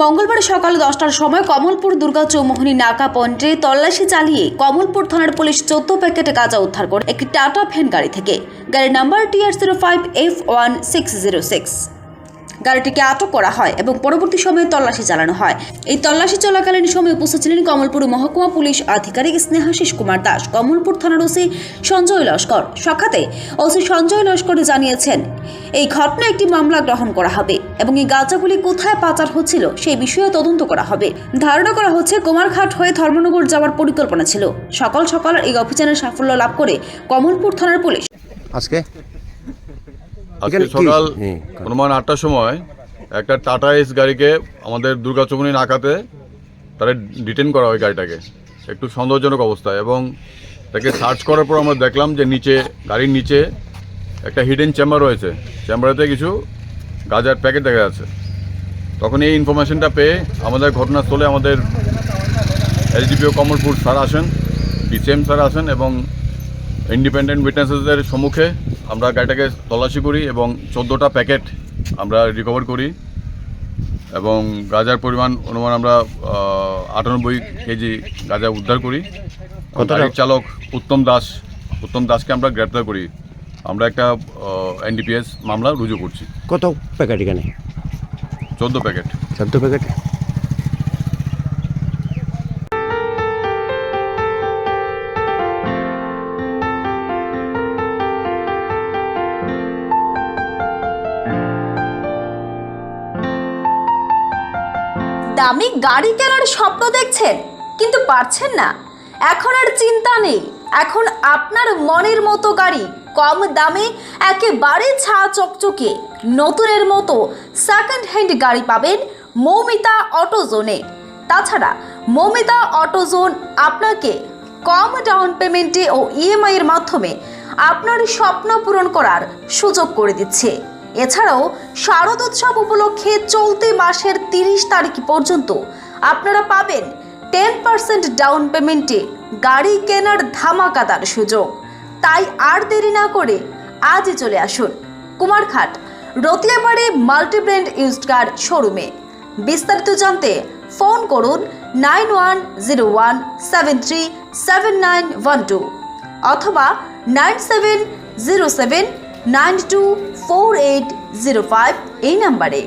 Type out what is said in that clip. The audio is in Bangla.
মঙ্গলবার সকাল দশটার সময় কমলপুর দুর্গা চৌমোহনী নাকা পয়েন্টে তল্লাশি চালিয়ে কমলপুর থানার পুলিশ চোদ্দ প্যাকেট গাঁজা উদ্ধার করে একটি টাটা ভ্যান গাড়ি থেকে। গাড়ির number TR zero five F one six zero six. গাড়িটিকে আটক করা হয় এবং পরবর্তী সময়ে তল্লাশি চালানো হয়। এই তল্লাশি চলাকালীন সময় উপস্থিত ছিলেন কমলপুর মহকুমা পুলিশ আধিকারিক স্নেহাশিস কুমার দাস, কমলপুর থানার ওসি সঞ্জয় লস্কর। সাক্ষাতে ওসি সঞ্জয় লস্কর জানিয়েছেন, এই ঘটনায় একটি মামলা গ্রহণ করা হবে এবং এই গাঁজাগুলি কোথায় পাচার হচ্ছিল সেই বিষয়ে তদন্ত করা হবে। ধারণা করা হচ্ছে কুমারঘাট হয়ে ধর্মনগর যাওয়ার পরিকল্পনা ছিল। সকাল সকাল এই অভিযানের সাফল্য লাভ করে কমলপুর থানার পুলিশ আজকে আজকে সকাল অনুমান আটটার সময় একটা টাটা এস গাড়িকে আমাদের দুর্গা চৌমনি নাকাতে তারা ডিটেন করা হয় গাড়িটাকে। একটু সন্দেহজনক অবস্থায় এবং তাকে সার্চ করার পর আমরা দেখলাম যে নিচে গাড়ির নিচে একটা হিডেন চেম্বার রয়েছে। চেম্বারেতে কিছু গাজার প্যাকেট দেখা যাচ্ছে। তখন এই ইনফরমেশনটা পেয়ে আমাদের ঘটনাস্থলে আমাদের এসডিপিও কমলপুর স্যার আসেন ডিসিএম স্যার আসেন এবং ইন্ডিপেন্ডেন্ট উইটনেসেসদের সম্মুখে আমরা গাড়িটাকে তল্লাশি করি এবং চোদ্দোটা প্যাকেট আমরা রিকভার করি এবং গাজার পরিমাণ অনুমান আমরা আটানব্বই কেজি গাঁজা উদ্ধার করি? গাড়ির চালক উত্তম দাস উত্তম দাসকে আমরা গ্রেপ্তার করি। আমরা একটা এনডিপিএস মামলা রুজু করছি। কত প্যাকেট এখানে? চোদ্দ প্যাকেট। চোদ্দ প্যাকেট? দামি গাড়ি কেনার স্বপ্ন দেখছেন, কিন্তু পারছেন না। এখন আর চিন্তা নেই। এখন আপনার মনের মতো গাড়ি, কম দামে, একেবারে ছা চকচকে, নতুনের মতো সেকেন্ড হ্যান্ড গাড়ি পাবেন মৌমিতা অটোজোনে। তাছাড়া মৌমিতা অটোজোন আপনাকে কম ডাউন পেমেন্টে ও ইএমআই এর মাধ্যমে আপনার স্বপ্ন পূরণ করার সুযোগ করে দিচ্ছে। এছাড়াও শারদ উৎসব উপলক্ষে চলতি মাসের তিরিশ তারিখ পর্যন্ত আপনারা পাবেন টেন পার্সেন্ট ডাউন পেমেন্টে গাড়ি কেনার ধামাকাদার সুযোগ। তাই আর দেরি না করে আজই চলে আসুন Kumarghat Ratiabari multibrand used car শোরুমে বিস্তারিত জানতে ফোন করুন nine one zero one seven three seven nine one two অথবা nine seven zero seven nine two four eight zero five এই নাম্বারে।